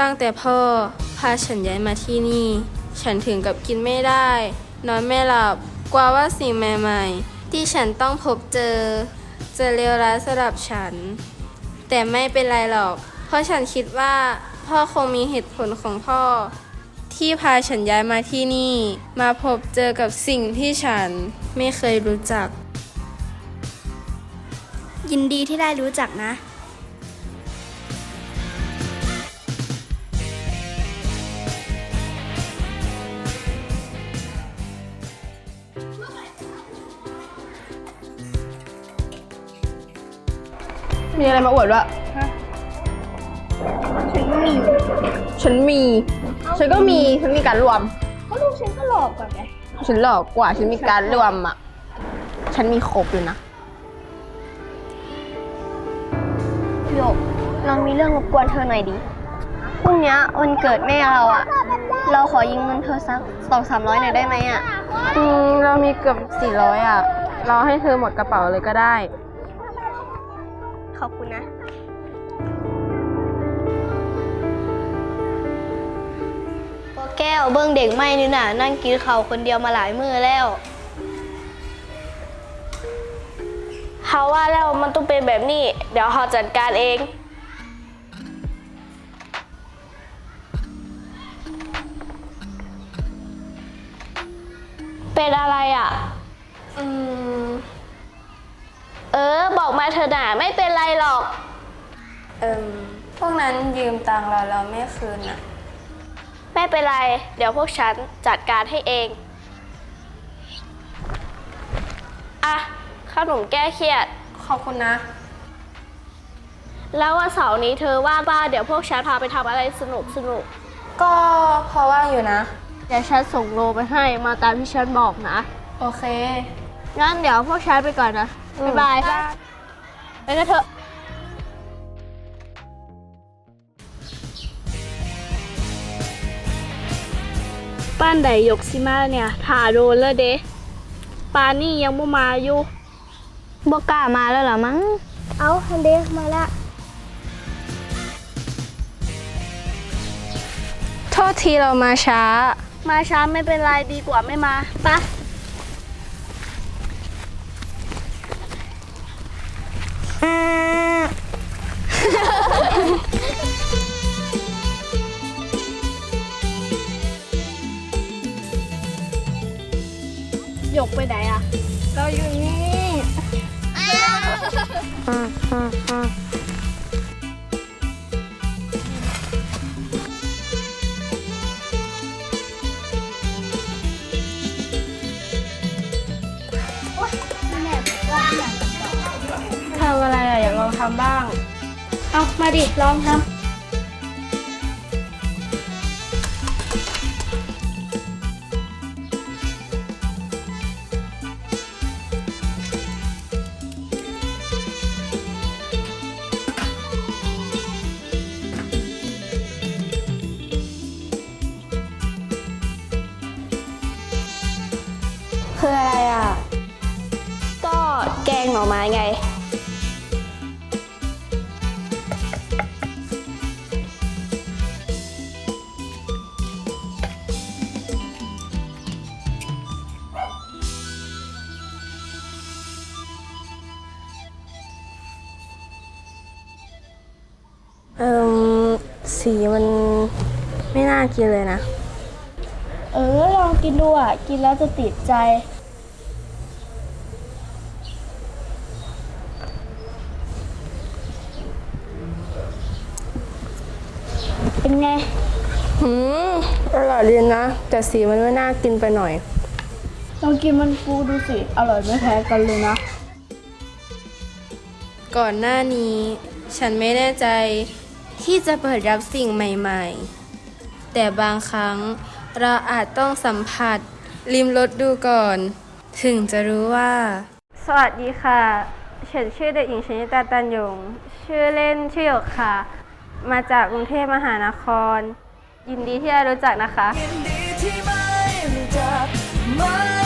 ตั้งแต่พ่อพาฉันย้ายมาที่นี่ ฉันถึงกับกินไม่ได้ นอนไม่หลับกว่าว่าสิ่งใหม่ๆ ที่ฉันต้องพบเจอ จะเลวร้ายสำหรับฉัน แต่ไม่เป็นไรหรอก เพราะฉันคิดว่าพ่อคงมีเหตุผลของพ่อ ที่พาฉันย้ายมาที่นี่ มาพบเจอกับสิ่งที่ฉันไม่เคยรู้จัก ยินดีที่ได้รู้จักนะ มีอะไรมาอวดวะฉันมี ฉันก็มี ฉันมีการรวม ก็ลูกฉันก็หลอกก่อนไง ฉันหลอกกว่า ฉันมีการรวมอะ ฉันมีครบเลยนะ โยกเรามีเรื่องรบกวนเธอหน่อยดิพรุ่งเนี้ยวันเกิดแม่เราอะเราขอยืมเงินเธอสักสองสามร้อยหน่อยได้ไหมอะอืมเรามีเกือบสี่ร้อยอะเราให้เธอหมดกระเป๋าเลยก็ได้ ขอบคุณนะก็แก้วเบิ้งเด็กไม่นี่น่ะ นั่งกินข้าวคนเดียวมาหลายมื้อแล้ว เขาว่าแล้วมันต้องเป็นแบบนี้ เดี๋ยวเขาจัดการเอง เป็นอะไรอะ อืม เออ บอกมาเถอะนะไม่เป็นไรหรอก เอิมพวกนั้นยืมตังค์เราแล้วไม่คืนอะ ไม่เป็นไร เดี๋ยวพวกฉันจัดการให้เอง อะ ขนมแก้เครียด ขอบคุณนะ แล้ววันเสาร์นี้เธอว่างป่ะเดี๋ยวพวกฉันพาไปทำอะไรสนุกสนุก ก็เพราะว่างอยู่นะ เดี๋ยวฉันส่งโลไปให้มาตามที่ฉันบอกนะ โอเค งั้นเดี๋ยวพวกฉันไปก่อนนะ บ๊ายบายไปกันเถอะป้านไดยกซิมาเนี่ยถ่าโดนเลยเด้ปานี่ยังบ่มาอยู่ บ่กล้ามาแล้วเหรอมั้ง เอาฮันเดมาละ โทษทีเรามาช้า มาช้าไม่เป็นไรดีกว่าไม่มาปะหยกไปไหนอะ ลองทำบ้าง เอามาดิลองทำ สีมันไม่น่ากินเลยนะ เออ ลองกินดูอะ กินแล้วจะติดใจ เป็นไง หืม อร่อยดีนะ แต่สีมันไม่น่ากินไปหน่อย ลองกินมันปูดูสิ อร่อยไม่แพ้กันเลยนะ ก่อนหน้านี้ ฉันไม่แน่ใจ ที่จะเปิดรับสิ่งใหม่ๆ แต่บางครั้งเราอาจต้องสัมผัสลิมรสดูก่อน ถึงจะรู้ว่า สวัสดีค่ะฉันชื่อเด็กหญิงชนิตาตันยง ชื่อเล่นชื่อหยกค่ะ มาจากกรุงเทพมหานคร ยินดีที่ได้รู้จักนะคะ ยินดีที่มา